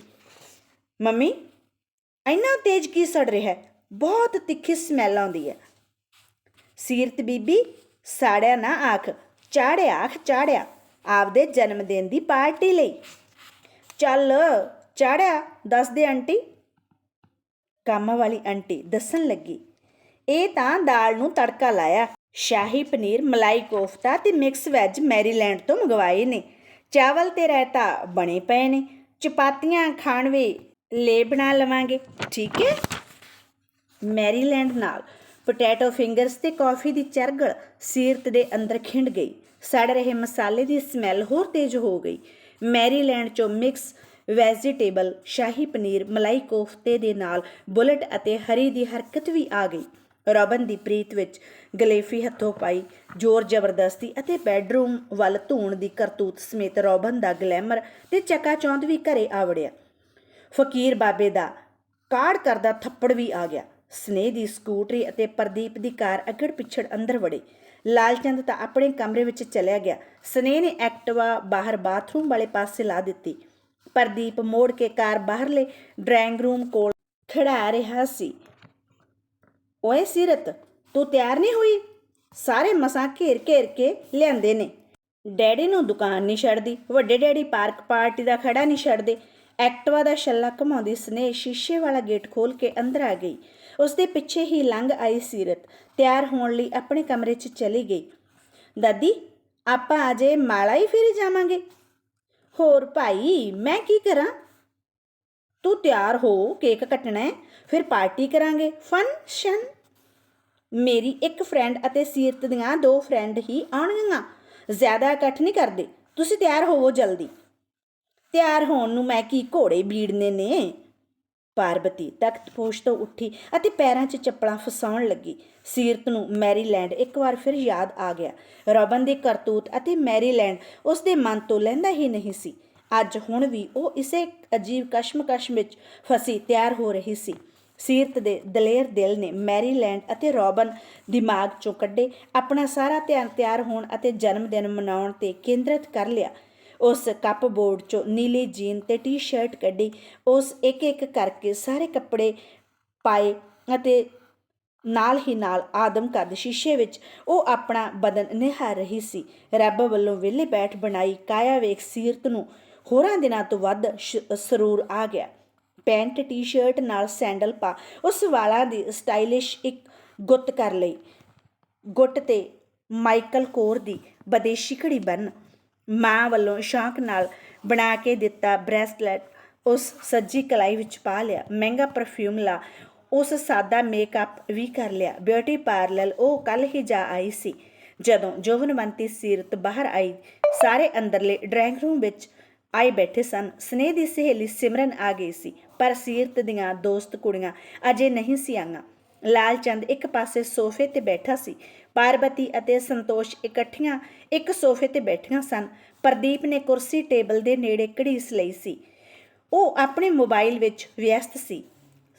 ਮੰਮੀ, ਇੰਨਾ ਤੇਜ਼ ਕੀ ਸੜ ਰਿਹਾ ਹੈ? ਬਹੁਤ ਤਿੱਖੀ ਸਮੈਲ ਆਉਂਦੀ ਹੈ। ਸੀਰਤ ਬੀਬੀ, ਸਾੜਿਆ ਨਾ ਆਖ, ਚਾੜਿਆ ਆਖ, ਚਾੜਿਆ, ਆਪਦੇ ਜਨਮ ਦਿਨ ਦੀ ਪਾਰਟੀ ਲਈ। ਚੱਲ, ਚਾੜਿਆ, ਦੱਸ ਦੇ ਆਂਟੀ। ਕੰਮ ਵਾਲੀ ਆਂਟੀ ਦੱਸਣ ਲੱਗੀ, ਇਹ ਤਾਂ ਦਾਲ ਨੂੰ ਤੜਕਾ ਲਾਇਆ। ਸ਼ਾਹੀ ਪਨੀਰ, ਮਲਾਈ ਕੋਫਤਾ ਤੇ ਮਿਕਸ ਵੈਜ ਮੈਰੀਲੈਂਡ ਤੋਂ ਮੰਗਵਾਏ ਨੇ। ਚਾਵਲ ਤੇ ਰਾਇਤਾ ਬਣੇ ਪਏ ਨੇ, ਚਪਾਤੀਆਂ ਖਾਣ ਵੇ ਲੈ ਬਣਾ ਲਵਾਂਗੇ, ਠੀਕ ਹੈ? ਮੈਰੀਲੈਂਡ ਨਾਲ ਪੋਟੈਟੋ ਫਿੰਗਰਸ ਤੇ ਕਾਫੀ ਦੀ ਚਰਗਲ ਸੀਰਤ ਦੇ ਅੰਦਰ ਖਿੰਡ ਗਈ। ਸੜ ਰਹੇ ਮਸਾਲੇ ਦੀ ਸਮੈਲ ਹੋਰ ਤੇਜ਼ ਹੋ ਗਈ। ਮੈਰੀਲੈਂਡ ਚੋਂ ਮਿਕਸ ਵੈਜੀਟੇਬਲ ਸ਼ਾਹੀ ਪਨੀਰ, ਮਲਾਈ ਕੋਫਤੇ ਦੇ ਨਾਲ ਬੁਲਟ ਅਤੇ ਹਰੀ ਦੀ ਹਰਕਤ ਵੀ ਆ ਗਈ। ਰੋਬਨ ਦੀ ਪ੍ਰੀਤ ਵਿੱਚ ਗਲੇਫੀ ਹੱਥੋਂ ਪਾਈ, ਜ਼ੋਰ ਜ਼ਬਰਦਸਤੀ ਅਤੇ ਬੈੱਡਰੂਮ ਵੱਲ ਧੂਣ ਦੀ ਕਰਤੂਤ ਸਮੇਤ ਰੋਬਨ ਦਾ ਗਲੈਮਰ ਤੇ ਚਕਾਚੌਂਦ ਵੀ ਘਰੇ ਆਵੜਿਆ ਫਕੀਰ ਬਾਬੇ ਦਾ ਕਾੜ ਕਰਦਾ ਥੱਪੜ ਵੀ ਆ ਗਿਆ। ਸਨੇਹ ਦੀ ਸਕੂਟਰੀ ਅਤੇ ਪ੍ਰਦੀਪ ਦੀ ਕਾਰ ਅਗੜ ਪਿਛੜ ਅੰਦਰ ਵੜੇ। ਲਾਲਚੰਦ ਤਾਂ ਆਪਣੇ ਕਮਰੇ ਵਿੱਚ ਚਲਿਆ ਗਿਆ। ਸਨੇਹ ਨੇ ਐਕਟਿਵਾ ਬਾਹਰ ਬਾਥਰੂਮ ਵਾਲੇ ਪਾਸੇ ਲਾ ਦਿੱਤੀ। ਪ੍ਰਦੀਪ ਮੋੜ ਕੇ ਕਾਰ ਬਾਹਰਲੇ ਡਰਾਇੰਗ ਰੂਮ ਕੋਲ ਖੜਾ ਰਿਹਾ ਸੀ। ਓਏ ਸੀਰਤ, ਤੂੰ ਤਿਆਰ ਨਹੀਂ ਹੋਈ? ਸਾਰੇ ਮਸਾਂ ਘੇਰ ਘੇਰ ਕੇ ਲਿਆਂਦੇ ਨੇ। ਡੈਡੀ ਨੂੰ ਦੁਕਾਨ ਨਹੀਂ ਛੱਡਦੀ, ਵੱਡੇ ਡੈਡੀ ਪਾਰਕ ਪਾਰਟੀ ਦਾ ਖੜਾ ਨਹੀਂ ਛੱਡਦੇ। ਐਕਟਵਾ ਦਾ ਛੱਲਾ ਘਮਾਉਂਦੀ ਸਨੇਹ ਸ਼ੀਸ਼ੇ ਵਾਲਾ ਗੇਟ ਖੋਲ ਕੇ ਅੰਦਰ ਆ ਗਈ। ਉਸ ਦੇ ਪਿੱਛੇ ਹੀ ਲੰਘ ਆਈ ਸੀਰਤ, ਤਿਆਰ ਹੋਣ ਲਈ ਆਪਣੇ ਕਮਰੇ 'ਚ ਚਲੀ ਗਈ। ਦਾਦੀ, ਆਪਾਂ ਅਜੇ ਮਾਲਾ ਹੀ ਫੇਰੀ ਜਾਵਾਂਗੇ? ਹੋਰ ਭਾਈ, ਮੈਂ ਕੀ ਕਰਾਂ? ਤੂੰ ਤਿਆਰ ਹੋ, ਕੇਕ ਕੱਟਣਾ ਹੈ, ਫਿਰ ਪਾਰਟੀ ਕਰਾਂਗੇ ਫੰਕਸ਼ਨ ਮੇਰੀ ਇੱਕ ਫਰੈਂਡ ਅਤੇ ਸੀਰਤ ਦੀਆਂ ਦੋ ਫਰੈਂਡ ਹੀ ਆਉਣਗੀਆਂ, ਜ਼ਿਆਦਾ ਇਕੱਠ ਨਹੀਂ ਕਰਦੇ, ਤੁਸੀਂ ਤਿਆਰ ਹੋਵੋ ਜਲਦੀ। ਤਿਆਰ ਹੋਣ ਨੂੰ ਮੈਂ ਕੀ ਘੋੜੇ ਬੀੜਨੇ ਨੇ? ਪਾਰਬਤੀ ਤਖਤ ਪੋਸ਼ ਤੋਂ ਉੱਠੀ ਅਤੇ ਪੈਰਾਂ 'ਚ ਚੱਪਲਾਂ ਫਸਾਉਣ ਲੱਗੀ। ਸੀਰਤ ਨੂੰ ਮੈਰੀਲੈਂਡ ਇੱਕ ਵਾਰ ਫਿਰ ਯਾਦ ਆ ਗਿਆ। ਰੋਬਨ ਦੇ ਕਰਤੂਤ ਅਤੇ ਮੈਰੀਲੈਂਡ ਉਸ ਦੇ ਮਨ ਤੋਂ ਲਹਿੰਦਾ ਹੀ ਨਹੀਂ ਸੀ। ਅੱਜ ਹੁਣ ਵੀ ਉਹ ਇਸੇ ਅਜੀਬ ਕਸ਼ਮਕਸ਼ ਵਿੱਚ ਫਸੀ ਤਿਆਰ ਹੋ ਰਹੀ ਸੀ। ਸੀਰਤ ਦੇ ਦਲੇਰ ਦਿਲ ਨੇ ਮੈਰੀਲੈਂਡ ਅਤੇ ਰੋਬਨ ਦਿਮਾਗ 'ਚੋਂ ਕੱਢੇ, ਆਪਣਾ ਸਾਰਾ ਧਿਆਨ ਤਿਆਰ ਹੋਣ ਅਤੇ ਜਨਮ ਦਿਨ ਮਨਾਉਣ ਤੇ ਕੇਂਦਰਿਤ ਕਰ ਲਿਆ। ਉਸ ਕੱਪ ਬੋਰਡ 'ਚੋਂ ਨੀਲੀ ਜੀਨ ਤੇ ਟੀ-ਸ਼ਰਟ ਕੱਢੀ। ਉਸ ਇੱਕ ਇੱਕ ਕਰਕੇ ਸਾਰੇ ਕੱਪੜੇ ਪਾਏ ਅਤੇ ਨਾਲ ਹੀ ਨਾਲ ਆਦਮ ਕੱਦ ਸ਼ੀਸ਼ੇ ਵਿੱਚ ਉਹ ਆਪਣਾ ਬਦਨ ਨਿਹਾਰ ਰਹੀ ਸੀ। ਰੱਬ ਵੱਲੋਂ ਵਿਹਲੇ ਬੈਠ ਬਣਾਈ ਕਾਇਆ ਵੇਖ ਸੀਰਤ ਨੂੰ ਹੋਰਾਂ ਦਿਨਾਂ ਤੋਂ ਵੱਧ ਸ਼- ਸਰੂਰ ਆ ਗਿਆ। ਪੈਂਟ ਟੀ-ਸ਼ਰਟ ਨਾਲ ਸੈਂਡਲ ਪਾ ਉਸ ਵਾਲਾਂ ਦੀ ਸਟਾਈਲਿਸ਼ ਇੱਕ ਗੁੱਤ ਕਰ ਲਈ। ਗੁੱਟ ਤੇ ਮਾਈਕਲ ਕੋਰ ਦੀ ਬਦੇਸ਼ੀ ਘੜੀ ਬੰਨ ਮਾਂ ਵੱਲੋਂ ਸ਼ੌਂਕ ਨਾਲ ਬਣਾ ਕੇ ਦਿੱਤਾ ਬ੍ਰੈਸਲੈਟ, ਉਸ ਸੱਜੀ ਕਲਾਈ ਵਿੱਚ ਪਾ ਲਿਆ। ਮਹਿੰਗਾ ਪਰਫਿਊਮ ਲਾ, ਉਸ ਸਾਦਾ ਮੇਕਅਪ ਵੀ ਕਰ ਲਿਆ। ਬਿਊਟੀ ਪਾਰਲਰ ਉਹ ਕੱਲ ਹੀ ਜਾ ਆਈ ਸੀ, ਜਦੋਂ ਜੋਵਨਵੰਤੀ ਸੀਰਤ ਬਾਹਰ ਆਈ। ਸਾਰੇ ਅੰਦਰਲੇ ਡਰਾਇੰਗ ਰੂਮ ਵਿੱਚ ਆਏ ਬੈਠੇ ਸਨ। ਸਨੇਹ ਦੀ ਸਹੇਲੀ ਸਿਮਰਨ ਆ ਗਈ ਸੀ, ਪਰ ਸੀਰਤ ਦੀਆਂ ਦੋਸਤ ਕੁੜੀਆਂ ਅਜੇ ਨਹੀਂ ਸੀ ਆਈਆਂ। ਲਾਲਚੰਦ ਇੱਕ ਪਾਸੇ ਸੋਫੇ ਤੇ ਬੈਠਾ ਸੀ ਪਾਰਬਤੀ ਅਤੇ ਸੰਤੋਸ਼ ਇਕੱਠੀਆਂ ਇੱਕ ਸੋਫੇ ਤੇ ਬੈਠੀਆਂ ਸਨ। ਪ੍ਰਦੀਪ ਨੇ ਕੁਰਸੀ ਟੇਬਲ ਦੇ ਨੇੜੇ ਘੜੀਸ ਲਈ ਸੀ। ਉਹ ਆਪਣੇ ਮੋਬਾਈਲ ਵਿੱਚ ਵਿਅਸਤ ਸੀ।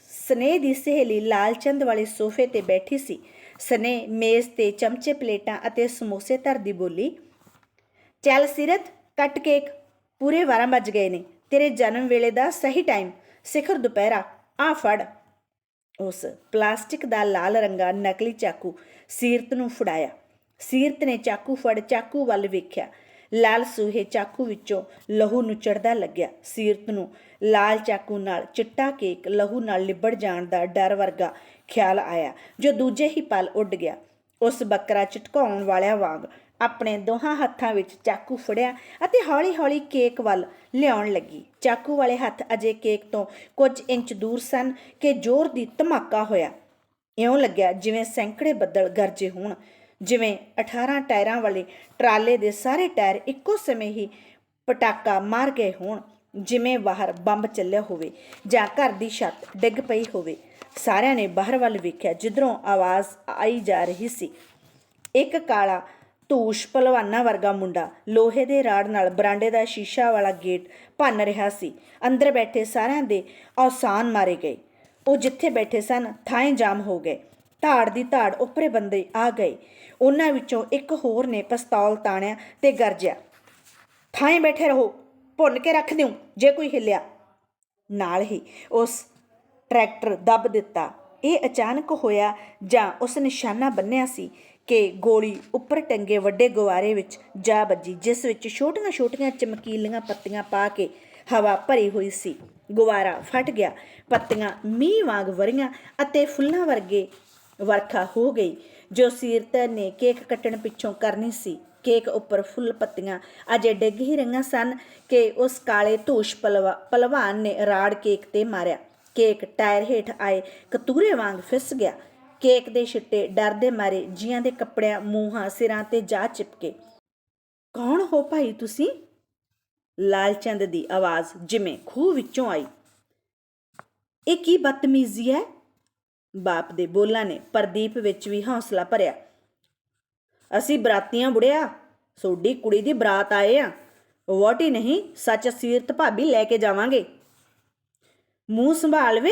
ਸਨੇਹ ਦੀ ਸਹੇਲੀ ਲਾਲਚੰਦ ਵਾਲੇ ਸੋਫੇ ਤੇ ਬੈਠੀ ਸੀ। ਸਨੇਹ ਮੇਜ਼ ਤੇ ਚਮਚੇ, ਪਲੇਟਾਂ ਅਤੇ ਸਮੋਸੇ ਧਰਦੀ ਬੋਲੀ, ਚੱਲ ਸਿਰਤ, ਕੱਟ ਕੇਕ। ਪੂਰੇ 12 ਵੱਜ ਗਏ ਨੇ। ਤੇਰੇ ਜਨਮ ਵੇਲੇ ਦਾ ਸਹੀ ਟਾਈਮ ਸਿਖਰ ਦੁਪਹਿਰਾ। ਆ ਫੜ। ਉਸ ਪਲਾਸਟਿਕ ਦਾ ਲਾਲ ਰੰਗਾ ਨਕਲੀ ਚਾਕੂ ਸੀਰਤ ਨੂੰ ਫੜਾਇਆ। ਸੀਰਤ ਨੇ ਚਾਕੂ ਫੜ ਚਾਕੂ ਵੱਲ ਵੇਖਿਆ। ਲਾਲ ਸੂਹੇ ਚਾਕੂ ਵਿੱਚੋਂ ਲਹੂ ਨੂੰ ਚੜਦਾ ਲੱਗਿਆ। ਸੀਰਤ ਨੂੰ ਲਾਲ ਚਾਕੂ ਨਾਲ ਚਿੱਟਾ ਕੇਕ ਲਹੂ ਨਾਲ ਲਿਬੜ ਜਾਣ ਦਾ ਡਰ ਵਰਗਾ ਖਿਆਲ ਆਇਆ, ਜੋ ਦੂਜੇ ਹੀ ਪਲ ਉੱਡ ਗਿਆ। ਉਸ ਬੱਕਰਾ ਚਟਕਾਉਣ ਵਾਲਿਆਂ ਵਾਂਗ ਆਪਣੇ ਦੋਹਾਂ ਹੱਥਾਂ ਵਿੱਚ ਚਾਕੂ ਫੜਿਆ ਅਤੇ ਹੌਲੀ-ਹੌਲੀ ਕੇਕ ਵੱਲ ਲਿਆਉਣ ਲੱਗੀ। ਚਾਕੂ ਵਾਲੇ ਹੱਥ ਅਜੇ ਕੇਕ ਤੋਂ ਕੁਝ ਇੰਚ ਦੂਰ ਸਨ ਕਿ ਜ਼ੋਰ ਦੀ ਧਮਾਕਾ ਹੋਇਆ। ਇਉਂ ਲੱਗਿਆ ਜਿਵੇਂ ਸੈਂਕੜੇ ਬੱਦਲ ਗਰਜੇ ਹੋਣ। ਜਿਵੇਂ 18 ਟਾਇਰਾਂ ਵਾਲੇ ਟਰਾਲੇ ਦੇ ਸਾਰੇ ਟਾਇਰ ਇੱਕੋ ਸਮੇਂ ਹੀ ਪਟਾਕਾ ਮਾਰ ਗਏ ਹੋਣ, ਜਿਵੇਂ ਬਾਹਰ ਬੰਬ ਚੱਲਿਆ ਹੋਵੇ ਜਾਂ ਘਰ ਦੀ ਛੱਤ ਡਿੱਗ ਪਈ ਹੋਵੇ। ਸਾਰਿਆਂ ਨੇ ਬਾਹਰ ਵੱਲ ਵੇਖਿਆ ਜਿੱਧਰੋਂ ਆਵਾਜ਼ ਆਈ ਜਾ ਰਹੀ ਸੀ। ਇੱਕ ਕਾਲਾ ਧੂਸ਼ ਭਲਵਾਨਾਂ ਵਰਗਾ ਮੁੰਡਾ। ਲੋਹੇ ਦੇ ਰਾੜ ਨਾਲ ਬਰਾਂਡੇ ਦਾ ਸ਼ੀਸ਼ਾ ਵਾਲਾ ਗੇਟ ਭੰਨ ਰਿਹਾ ਸੀ। ਅੰਦਰ ਬੈਠੇ ਸਾਰਿਆਂ ਦੇ ਔਸਾਨ ਮਾਰੇ ਗਏ। ਉਹ ਜਿੱਥੇ ਬੈਠੇ ਸਨ ਥਾਂ ਜਾਮ ਹੋ ਗਏ। ਧਾੜ ਦੀ ਧਾੜ ਉੱਪਰੇ ਬੰਦੇ ਆ ਗਏ। ਉਹਨਾਂ ਵਿੱਚੋਂ ਇੱਕ ਹੋਰ ਨੇ ਪਿਸਤੌਲ ਤਾਣਿਆ ਤੇ ਗਰਜਿਆ। ਥਾਂ ਬੈਠੇ ਰਹੋ, ਭੁੰਨ ਕੇ ਰੱਖ ਦਿਓ ਜੇ ਕੋਈ ਹਿੱਲਿਆ। ਨਾਲ ਹੀ ਉਸ ਟਰੈਕਟਰ ਦੱਬ ਦਿੱਤਾ। ਇਹ ਅਚਾਨਕ ਹੋਇਆ ਜਾਂ ਉਸ ਨਿਸ਼ਾਨਾ ਬੰਨਿਆ ਸੀ ਕਿ ਗੋਲੀ ਉੱਪਰ ਟੰਗੇ ਵੱਡੇ ਗੁਵਾਰੇ ਵਿੱਚ ਜਾ ਵੱਜੀ, ਜਿਸ ਵਿੱਚ ਛੋਟੀਆਂ-ਛੋਟੀਆਂ ਚਮਕੀਲੀਆਂ ਪੱਤੀਆਂ ਪਾ ਕੇ ਹਵਾ ਭਰੀ ਹੋਈ ਸੀ। ਗੁਵਾਰਾ ਫਟ ਗਿਆ, ਪੱਤੀਆਂ ਮੀਂਹ ਵਾਂਗ ਵਰੀਆਂ ਅਤੇ ਫੁੱਲਾਂ ਵਰਗੇ ਵਰਖਾ ਹੋ ਗਈ, ਜੋ ਸੀਰਤ ਨੇ ਕੇਕ ਕੱਟਣ ਪਿੱਛੋਂ ਕਰਨੀ ਸੀ। ਕੇਕ ਉੱਪਰ ਫੁੱਲ ਪੱਤੀਆਂ ਅਜੇ ਡਿੱਗ ਹੀ ਰਹੀਆਂ ਸਨ ਕਿ ਉਸ ਕਾਲੇ ਧੂਸ਼ ਪਲਵਾ ਪਹਿਲਵਾਨ ਨੇ ਰਾੜ ਕੇਕ ਤੇ ਮਾਰਿਆ। ਕੇਕ ਟਾਇਰ ਹੇਠ ਆਏ, ਕਤੂਰੇ ਵਾਂਗ ਫਿਸ ਗਿਆ। ਕੇਕ ਦੇ ਛਿੱਟੇ, ਡਰ ਦੇ ਮਾਰੇ, ਜੀਆਂ ਦੇ ਕੱਪੜਿਆਂ, ਮੂੰਹਾਂ, ਸਿਰਾਂ ਤੇ ਜਾ ਚਿਪਕੇ। ਕੌਣ ਹੋ ਭਾਈ ਤੁਸੀਂ? ਲਾਲਚੰਦ ਦੀ ਆਵਾਜ਼ ਜਿਵੇਂ ਖੂਹ ਵਿੱਚੋਂ ਆਈ। ਇਹ ਕੀ ਬਦਤਮੀਜ਼ੀ ਹੈ? ਬਾਪ ਦੇ ਬੋਲਾਂ ਨੇ ਪ੍ਰਦੀਪ ਵਿੱਚ ਵੀ ਹੌਸਲਾ ਭਰਿਆ। ਅਸੀਂ ਬਰਾਤੀਆਂ ਬੁੜਿਆ, ਸੋਡੀ ਕੁੜੀ ਦੀ ਬਰਾਤ ਆਏ ਆ। ਵੋਟੀ ਨਹੀਂ, ਸੱਚ ਸੀਰਤ ਭਾਬੀ ਲੈ ਕੇ ਜਾਵਾਂਗੇ। ਮੂੰਹ ਸੰਭਾਲ ਵੇ।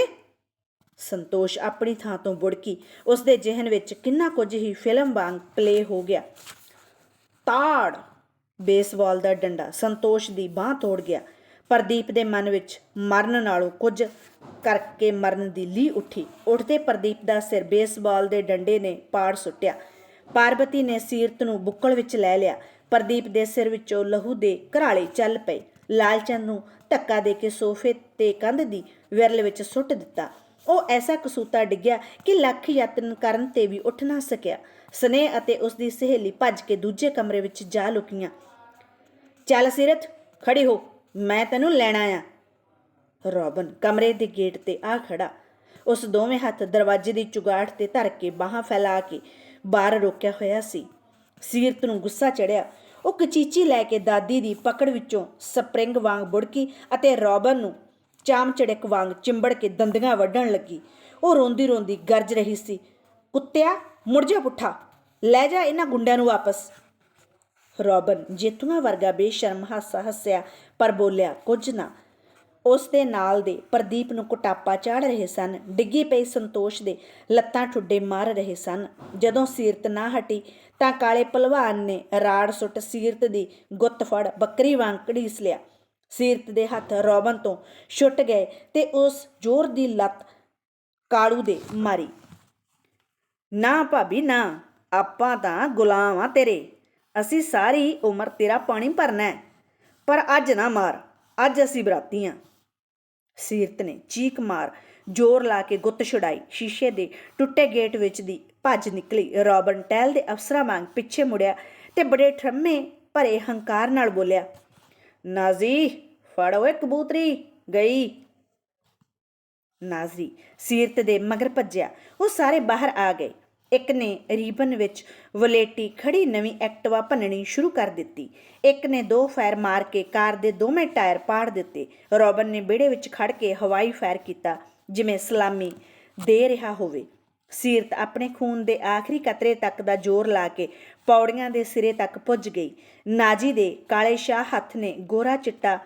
ਸੰਤੋਸ਼ ਆਪਣੀ ਥਾਂ ਤੋਂ ਬੁੜਕੀ ਉਸ ਦੇ ਜ਼ਿਹਨ ਵਿੱਚ ਕਿੰਨਾ ਕੁਝ ਹੀ ਫਿਲਮ ਵਾਂਗ ਪਲੇ ਹੋ ਗਿਆ। ਤਾੜ ਬੇਸਬਾਲ ਦਾ ਡੰਡਾ ਸੰਤੋਸ਼ ਦੀ ਬਾਹ ਤੋੜ ਗਿਆ। ਪ੍ਰਦੀਪ ਦੇ ਮਨ ਵਿੱਚ ਮਰਨ ਨਾਲੋਂ ਕੁਝ ਕਰਕੇ ਮਰਨ ਦੀ ਲੀ ਉੱਠੀ। ਉੱਠਦੇ ਪ੍ਰਦੀਪ ਦਾ ਸਿਰ ਬੇਸਬਾਲ ਦੇ ਡੰਡੇ ਨੇ ਪਾੜ ਸੁੱਟਿਆ। ਪਾਰਵਤੀ ਨੇ ਸੀਰਤ ਨੂੰ ਬੁੱਕਲ ਵਿੱਚ ਲੈ ਲਿਆ। ਪ੍ਰਦੀਪ ਦੇ ਸਿਰ ਵਿੱਚੋਂ ਲਹੂ ਦੇ ਘਰਾਲੇ ਚੱਲ ਪਏ। ਲਾਲਚੰਦ ਨੂੰ ਧੱਕਾ ਦੇ ਕੇ ਸੋਫੇ ਤੇ ਕੰਧ ਦੀ ਵਿਰਲ ਵਿੱਚ ਸੁੱਟ ਦਿੱਤਾ। ਉਹ ਐਸਾ ਕਸੂਤਾ ਡਿੱਗਿਆ ਕਿ ਲੱਖ ਯਤਨ ਕਰਨ ਤੇ ਵੀ ਉੱਠ ਨਾ ਸਕਿਆ। ਸਨੇਹ ਅਤੇ ਉਸ ਦੀ ਸਹੇਲੀ ਭੱਜ ਕੇ ਦੂਜੇ ਕਮਰੇ ਵਿੱਚ ਜਾ ਲੁਕੀਆਂ। ਚੱਲ ਸਿਰਤ ਖੜੀ ਹੋ, ਮੈਂ ਤੈਨੂੰ ਲੈਣਾ ਆ ਰੋਬਨ ਕਮਰੇ ਦੇ ਗੇਟ ਤੇ ਆ ਖੜਾ। ਉਸ ਦੋਵੇਂ ਹੱਥ ਦਰਵਾਜ਼ੇ ਦੀ ਚੁਗਾਠ ਤੇ ਧਰ ਕੇ ਬਾਹਾਂ ਫੈਲਾ ਕੇ ਬਾਹਰ ਰੋਕਿਆ ਹੋਇਆ ਸੀ। ਸੀਰਤ ਨੂੰ ਗੁੱਸਾ ਚੜਿਆ। ਉਹ ਕਚੀਚੀ ਲੈ ਕੇ ਦਾਦੀ ਦੀ ਪਕੜ ਵਿੱਚੋਂ ਸਪਰਿੰਗ ਵਾਂਗ ਬੁੜਕੀ ਅਤੇ ਰੋਬਨ ਨੂੰ ਚਾਮ ਚੜਕ ਵਾਂਗ ਚਿੰਬੜ ਕੇ ਦੰਦੀਆਂ ਵੱਢਣ ਲੱਗੀ। ਉਹ ਰੋਂਦੀ ਰੋਂਦੀ ਗਰਜ ਰਹੀ ਸੀ, ਕੁੱਤਿਆ, ਮੁੜ ਜਾ ਪੁੱਠਾ, ਲੈ ਜਾ ਇਹਨਾਂ ਗੁੰਡਿਆਂ ਨੂੰ ਵਾਪਸ। ਰੋਬਨ ਜੇਤੂਆਂ ਵਰਗਾ ਬੇਸ਼ਰਮ ਹਾਸਾ ਹੱਸਿਆ, ਪਰ ਬੋਲਿਆ, ਕੁਝ ਨਾ। ਉਸ ਦੇ ਨਾਲ ਦੇ ਪ੍ਰਦੀਪ ਨੂੰ ਕੁਟਾਪਾ ਚਾੜ ਰਹੇ ਸਨ, ਡਿੱਗੀ ਪਈ ਸੰਤੋਸ਼ ਦੇ ਲੱਤਾਂ ਠੁੱਡੇ ਮਾਰ ਰਹੇ ਸਨ। ਜਦੋਂ ਸੀਰਤ ਨਾ ਹਟੀ, ਤਾਂ ਕਾਲੇ ਪਹਿਲਵਾਨ ਨੇ ਰਾੜ ਸੁੱਟ ਸੀਰਤ ਦੀ ਗੁੱਤ ਫੜ ਬੱਕਰੀ ਵਾਂਗ ਘੜੀਸ ਲਿਆ। ਸੀਰਤ ਦੇ ਹੱਥ ਰੋਬਨ ਤੋਂ ਛੁੱਟ ਗਏ ਤੇ ਉਸ ਜ਼ੋਰ ਦੀ ਲੱਤ ਕਾਲੂ ਦੇ ਮਾਰੀ। ਨਾ ਭਾਬੀ, ਨਾ, ਆਪਾਂ ਤਾਂ ਗੁਲਾਮ ਆ ਤੇਰੇ। ਅਸੀਂ ਸਾਰੀ ਉਮਰ ਤੇਰਾ ਪਾਣੀ ਭਰਨਾ ਹੈ, ਪਰ ਅੱਜ ਨਾ ਮਾਰ, ਅੱਜ ਅਸੀਂ ਬਰਾਤੀ ਆਂ। ਸੀਰਤ ਨੇ ਚੀਕ ਮਾਰ, ਜ਼ੋਰ ਲਾ ਕੇ ਗੁੱਤ ਛੁਡਾਈ, ਸ਼ੀਸ਼ੇ ਦੇ ਟੁੱਟੇ ਗੇਟ ਵਿੱਚ ਦੀ ਭੱਜ ਨਿਕਲੀ। ਰੋਬਨ ਟੈਲ ਦੇ ਅਫਸਰਾਂ ਵਾਂਗ ਪਿੱਛੇ ਮੁੜਿਆ ਤੇ ਬੜੇ ਠਰਮੇ ਭਰੇ ਹੰਕਾਰ ਨਾਲ ਬੋਲਿਆ ਨਾਜ਼ੀ, ਫੜ ਓਏ ਕਬੂਤਰੀ, ਗਈ। ਨਾਜ਼ਰੀ ਸੀਰਤ ਦੇ ਮਗਰ ਭੱਜਿਆ, ਉਹ ਸਾਰੇ ਬਾਹਰ ਆ ਗਏ। ਇੱਕ ਨੇ ਰੀਬਨ ਵਿੱਚ ਵਲੇਟੀ ਖੜੀ ਨਵੀਂ ਐਕਟਿਵਾ ਭੰਨਣੀ ਸ਼ੁਰੂ ਕਰ ਦਿੱਤੀ। ਇੱਕ ਨੇ ਦੋ ਫਾਇਰ ਮਾਰ ਕੇ ਕਾਰ ਦੇ ਦੋਵੇਂ ਟਾਇਰ ਪਾੜ ਦਿੱਤੇ। ਰੋਬਨ ਨੇ ਵਿਹੜੇ ਵਿੱਚ ਖੜ ਕੇ ਹਵਾਈ ਫਾਇਰ ਕੀਤਾ, ਜਿਵੇਂ ਸਲਾਮੀ ਦੇ ਰਿਹਾ ਹੋਵੇ। ਸੀਰਤ ਆਪਣੇ ਖੂਨ ਦੇ ਆਖਰੀ ਕਤਰੇ ਤੱਕ ਦਾ ਜ਼ੋਰ ਲਾ ਕੇ ਪੌੜੀਆਂ ਦੇ ਸਿਰੇ ਤੱਕ ਪੁੱਜ ਗਈ। ਨਾਜੀ ਦੇ ਕਾਲੇ ਸ਼ਾਹ ਹੱਥ ਨੇ ਗੋਰਾ ਚਿੱਟਾ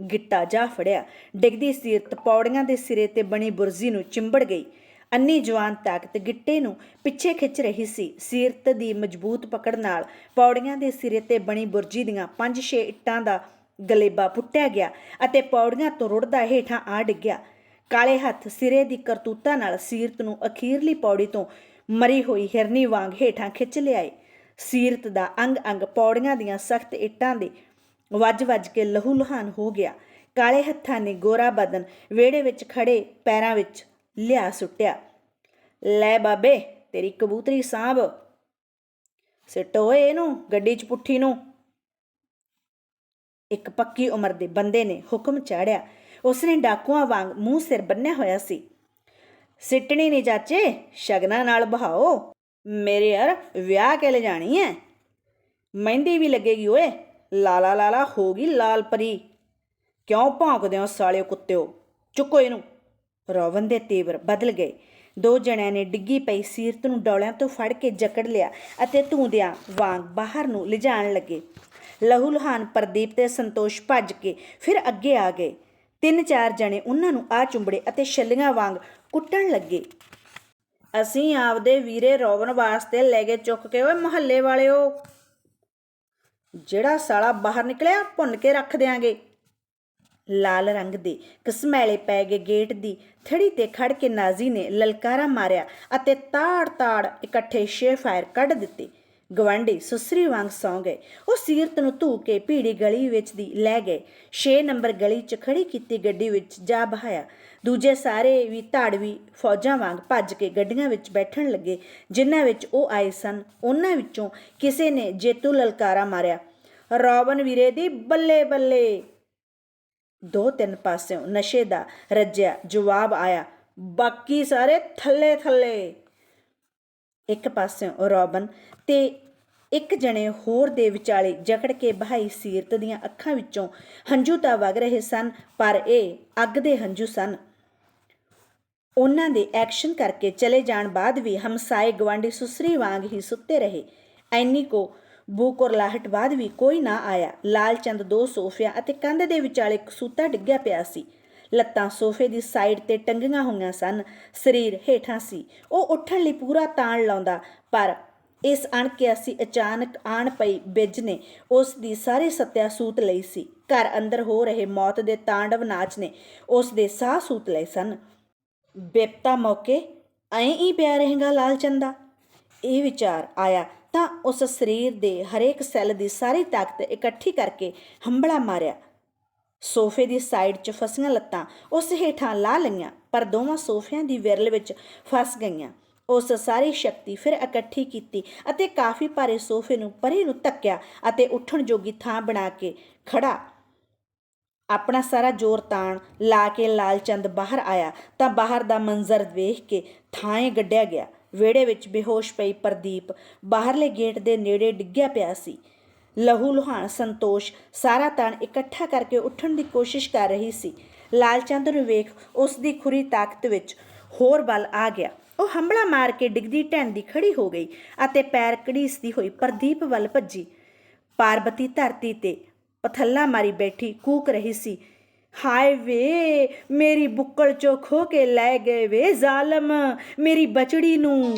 ਗਿੱਟਾ ਜਾ ਫੜਿਆ। ਡਿੱਗਦੀ ਸੀਰਤ ਪੌੜੀਆਂ ਦੇ ਸਿਰੇ ਤੇ ਬਣੀ ਬੁਰਜੀ ਨੂੰ ਚਿੰਬੜ ਗਈ। ਅੰਨੀ ਜਵਾਨ ਤਾਕਤ ਗਿੱਟੇ ਨੂੰ ਪਿੱਛੇ ਖਿੱਚ ਰਹੀ ਸੀ। ਸੀਰਤ ਦੀ ਮਜ਼ਬੂਤ ਪਕੜ ਨਾਲ ਪੌੜੀਆਂ ਦੇ ਸਿਰੇ ਤੇ ਬਣੀ ਬੁਰਜੀ ਦੀਆਂ 5-6 ਇੱਟਾਂ ਦਾ ਗਲੇਬਾ ਪੁੱਟਿਆ ਗਿਆ ਅਤੇ ਪੌੜੀਆਂ ਤੋਂ ਰੁੜਦਾ ਹੇਠਾਂ ਆ ਡਿੱਗਿਆ। ਕਾਲੇ ਹੱਥ ਸਿਰੇ ਦੀ ਕਰਤੂਤਾ ਨਾਲ ਸੀਰਤ ਨੂੰ ਅਖੀਰਲੀ ਪੌੜੀ ਤੋਂ ਮਰੀ ਹੋਈ ਹਿਰਨੀ ਵਾਂਗ ਹੇਠਾਂ ਖਿੱਚ ਲਿਆਏ। ਸੀਰਤ ਦਾ ਅੰਗ-ਅੰਗ ਪੌੜੀਆਂ ਦੀਆਂ ਸਖਤ ਇੱਟਾਂ ਦੇ ਵੱਜ-ਵੱਜ ਕੇ ਲਹੂ ਲੁਹਾਨ ਹੋ ਗਿਆ। ਕਾਲੇ ਹੱਥਾਂ ਨੇ ਗੋਰਾ ਬਦਨ ਵਿਹੜੇ ਵਿੱਚ ਖੜੇ ਪੈਰਾਂ ਵਿੱਚ ਲਿਆ ਸੁੱਟਿਆ। ਲੈ ਬਾਬੇ, ਤੇਰੀ ਕਬੂਤਰੀ ਸਾਂਭ। ਸਿੱਟ ਇਹਨੂੰ, ਗੱਡੀ 'ਚ ਪੁੱਠੀ ਨੂੰ। ਇੱਕ ਪੱਕੀ ਉਮਰ ਦੇ ਬੰਦੇ ਨੇ ਹੁਕਮ ਚਾੜਿਆ। ਉਸਨੇ ਡਾਕੂਆਂ ਵਾਂਗ ਮੂੰਹ ਸਿਰ ਬੰਨਿਆ ਹੋਇਆ ਸੀ। ਸਿੱਟਣੀ ਨਹੀਂ ਚਾਚੇ, ਸ਼ਗਨਾਂ ਨਾਲ ਬਹਾਓ। ਮੇਰੇ ਯਾਰ, ਵਿਆਹ ਕੇ ਲੈ ਜਾਣੀ ਐ। ਮਹਿੰਦੀ ਵੀ ਲੱਗੇਗੀ ਓਏ। ਲਾਲਾ ਲਾਲਾ ਹੋ ਗਈ ਲਾਲ ਪਰੀ। ਕਿਉਂ ਭੌਂਕਦੇ ਹੋ ਸਾਲਿਓ ਕੁੱਤਿਓ? ਚੁੱਕੋ ਇਹਨੂੰ। ਰੋਵਨ ਦੇ ਤੇਵਰ ਬਦਲ ਗਏ। ਦੋ ਜਣਿਆਂ ਨੇ ਡਿੱਗੀ ਪਈ ਸੀਰਤ ਨੂੰ ਡੌਲਿਆਂ ਤੋਂ ਫੜ ਕੇ ਜਕੜ ਲਿਆ ਅਤੇ ਧੂੰਦਿਆਂ ਵਾਂਗ ਬਾਹਰ ਨੂੰ ਲਿਜਾਣ ਲੱਗੇ। ਲਹੂ ਲੁਹਾਨ ਪ੍ਰਦੀਪ ਤੇ ਸੰਤੋਸ਼ ਭੱਜ ਕੇ ਫਿਰ ਅੱਗੇ ਆ ਗਏ। ਤਿੰਨ ਚਾਰ ਜਣੇ ਉਹਨਾਂ ਨੂੰ ਆ ਚੁੰਬੜੇ ਅਤੇ ਛੱਲੀਆਂ ਵਾਂਗ ਕੁੱਟਣ ਲੱਗੇ। ਅਸੀਂ ਆਪਦੇ ਵੀਰੇ ਰੋਵਨ ਵਾਸਤੇ ਲੈ ਕੇ ਚੁੱਕ ਕੇ, ਓਏ ਮੁਹੱਲੇ ਵਾਲਿਓ, ਜਿਹੜਾ ਸਾਲਾ ਬਾਹਰ ਨਿਕਲਿਆ, ਭੁੰਨ ਕੇ ਰੱਖ ਦਿਆਂਗੇ। ਲਾਲ ਰੰਗ ਦੇ, ਕਸਮੈਲੇ ਪੈ ਗਏ ਗੇਟ ਦੀ, ਥੜੀ ਤੇ ਖੜ ਕੇ ਨਾਜ਼ੀ ਨੇ ਲਲਕਾਰਾ ਮਾਰਿਆ ਅਤੇ ਤਾੜ-ਤਾੜ ਇਕੱਠੇ ਛੇ ਫਾਇਰ ਕੱਢ ਦਿੱਤੇ। ਗਵੰਡੀ ਸੁਸਰੀ ਵਾਂਗ ਸੌਂ ਗਏ। ਉਹ ਸੀਰਤ ਨੂੰ ਧੂ ਕੇ ਭੀੜੀ ਗਲੀ ਵਿੱਚ ਦੀ ਲੈ ਗਏ। 6 ਨੰਬਰ ਗਲੀ 'ਚ ਖੜੀ ਕੀਤੀ ਗੱਡੀ ਵਿੱਚ ਜਾ ਬਹਾਇਆ। ਦੂਜੇ ਸਾਰੇ ਵੀ ਧਾੜਵੀ ਫੌਜਾਂ ਵਾਂਗ ਭੱਜ ਕੇ ਗੱਡੀਆਂ ਵਿੱਚ ਬੈਠਣ ਲੱਗੇ, ਜਿਨ੍ਹਾਂ ਵਿੱਚ ਉਹ ਆਏ ਸਨ। ਉਹਨਾਂ ਵਿੱਚੋਂ ਕਿਸੇ ਨੇ ਜੇਤੂ ਲਲਕਾਰਾ ਮਾਰਿਆ। ਰੋਬਨ ਵੀਰੇ ਦੀ ਬੱਲੇ ਬੱਲੇ। ਦੋ ਤਿੰਨ ਪਾਸਿਓਂ ਨਸ਼ੇ ਦਾ ਰੱਜਿਆ ਜਵਾਬ ਆਇਆ। ਬਾਕੀ ਸਾਰੇ ਥੱਲੇ ਥੱਲੇ। ਇੱਕ ਪਾਸਿਓਂ ਰੋਬਨ ਤੇ ਇੱਕ ਜਣੇ ਹੋਰ ਦੇ ਵਿਚਾਲੇ ਜਕੜ ਕੇ ਬਹਾਈ ਸੀਰਤ ਦੀਆਂ ਅੱਖਾਂ ਵਿੱਚੋਂ ਹੰਝੂ ਤਾਂ ਵਗ ਰਹੇ ਸਨ, ਪਰ ਇਹ ਅੱਗ ਦੇ ਹੰਝੂ ਸਨ। ਉਹਨਾਂ ਦੇ ਐਕਸ਼ਨ ਕਰਕੇ ਚਲੇ ਜਾਣ ਬਾਅਦ ਵੀ ਹਮਸਾਏ ਗਵਾਂਢੀ ਸੁਸਰੀ ਵਾਂਗ ਹੀ ਸੁੱਤੇ ਰਹੇ। ਐਨੀ ਕੋ ਬੂਕੁਰਲਾਹਟ ਬਾਅਦ ਵੀ ਕੋਈ ਨਾ ਆਇਆ। ਲਾਲਚੰਦ ਦੋ ਸੋਫਿਆਂ ਅਤੇ ਕੰਧ ਦੇ ਵਿਚਾਲੇ ਕਸੂਤਾ ਡਿੱਗਿਆ ਪਿਆ ਸੀ। ਲੱਤਾਂ ਸੋਫੇ ਦੀ ਸਾਈਡ ਤੇ ਟੰਗੀਆਂ ਹੋਈਆਂ ਸਨ। ਸਰੀਰ ਹੇਠਾਂ ਸੀ। ਉਹ ਉੱਠਣ ਲਈ ਪੂਰਾ ਤਾਣ ਲਾਉਂਦਾ, ਪਰ ਇਸ ਅਣਕਿਆਸੀ ਅਚਾਨਕ ਆਣ ਪਈ ਬਿੱਜ ਨੇ ਉਸ ਦੀ ਸਾਰੀ ਸੱਤਿਆ ਸੂਤ ਲਈ ਸੀ। ਘਰ ਅੰਦਰ ਹੋ ਰਹੇ ਮੌਤ ਦੇ ਤਾਂਡਵ ਨਾਚ ਨੇ ਉਸ ਦੇ ਸਾਹ ਸੂਤ ਲਏ ਸਨ। ਬਿਪਤਾ ਮੌਕੇ ਐਂ ਹੀ ਪਿਆ ਰਹੇਗਾ ਲਾਲਚੰਦਾ ਇਹ ਵਿਚਾਰ ਆਇਆ ਤਾਂ ਉਸ ਸਰੀਰ ਦੇ ਹਰੇਕ ਸੈੱਲ ਦੀ ਸਾਰੀ ਤਾਕਤ ਇਕੱਠੀ ਕਰਕੇ ਹੰਬੜਾ ਮਾਰਿਆ। ਸੋਫੇ ਦੀ ਸਾਈਡ 'ਚ ਫਸੀਆਂ ਲੱਤਾਂ ਉਸ ਹੇਠਾਂ ਲਾ ਲਈਆਂ, ਪਰ ਦੋਵਾਂ ਸੋਫਿਆਂ ਦੀ ਵਿਰਲ ਵਿੱਚ ਫਸ ਗਈਆਂ। ਉਸ ਸਾਰੀ ਸ਼ਕਤੀ ਫਿਰ ਇਕੱਠੀ ਕੀਤੀ ਅਤੇ ਕਾਫੀ ਭਾਰੇ ਸੋਫੇ ਨੂੰ ਪਰੇ ਨੂੰ ਧੱਕਿਆ ਅਤੇ ਉੱਠਣ ਜੋਗੀ ਥਾਂ ਬਣਾ ਕੇ ਖੜਾ ਆਪਣਾ ਸਾਰਾ ਜ਼ੋਰ ਤਾਣ ਲਾ ਕੇ ਲਾਲਚੰਦ ਬਾਹਰ ਆਇਆ ਤਾਂ ਬਾਹਰ ਦਾ ਮੰਜ਼ਰ ਵੇਖ ਕੇ ਥਾਂਏ ਗੱਡਿਆ ਗਿਆ। ਵਿਹੜੇ ਵਿੱਚ ਬੇਹੋਸ਼ ਪਈ ਪ੍ਰਦੀਪ ਬਾਹਰਲੇ ਗੇਟ ਦੇ ਨੇੜੇ ਡਿੱਗਿਆ ਪਿਆ ਸੀ। ਲਹੂ ਲੁਹਾਨ ਸੰਤੋਸ਼ ਸਾਰਾ ਤਣ ਇਕੱਠਾ ਕਰਕੇ ਉੱਠਣ ਦੀ ਕੋਸ਼ਿਸ਼ ਕਰ ਰਹੀ ਸੀ। ਲਾਲਚੰਦ ਨੂੰ ਵੇਖ ਉਸ ਦੀ ਖੁਰੀ ਤਾਕਤ ਵਿੱਚ ਹੋਰ ਬਲ ਆ ਗਿਆ। ਉਹ ਹੰਬੜਾ ਮਾਰ ਕੇ ਡਿੱਗਦੀ ਢੈਂਦੀ ਖੜੀ ਹੋ ਗਈ ਅਤੇ ਪੈਰ ਕੜੀਸਦੀ ਹੋਈ ਪ੍ਰਦੀਪ ਵੱਲ ਭੱਜੀ। ਪਾਰਬਤੀ ਧਰਤੀ ਤੇ ਪਥੱਲਾ ਮਾਰੀ ਬੈਠੀ ਕੂਕ ਰਹੀ ਸੀ, ਹਾਏ ਵੇ, ਮੇਰੀ ਬੁੱਕਲ ਚੋਂ ਖੋ ਕੇ ਲੈ ਗਏ ਵੇ ਜ਼ਾਲਮ, ਮੇਰੀ ਬਚੜੀ ਨੂੰ।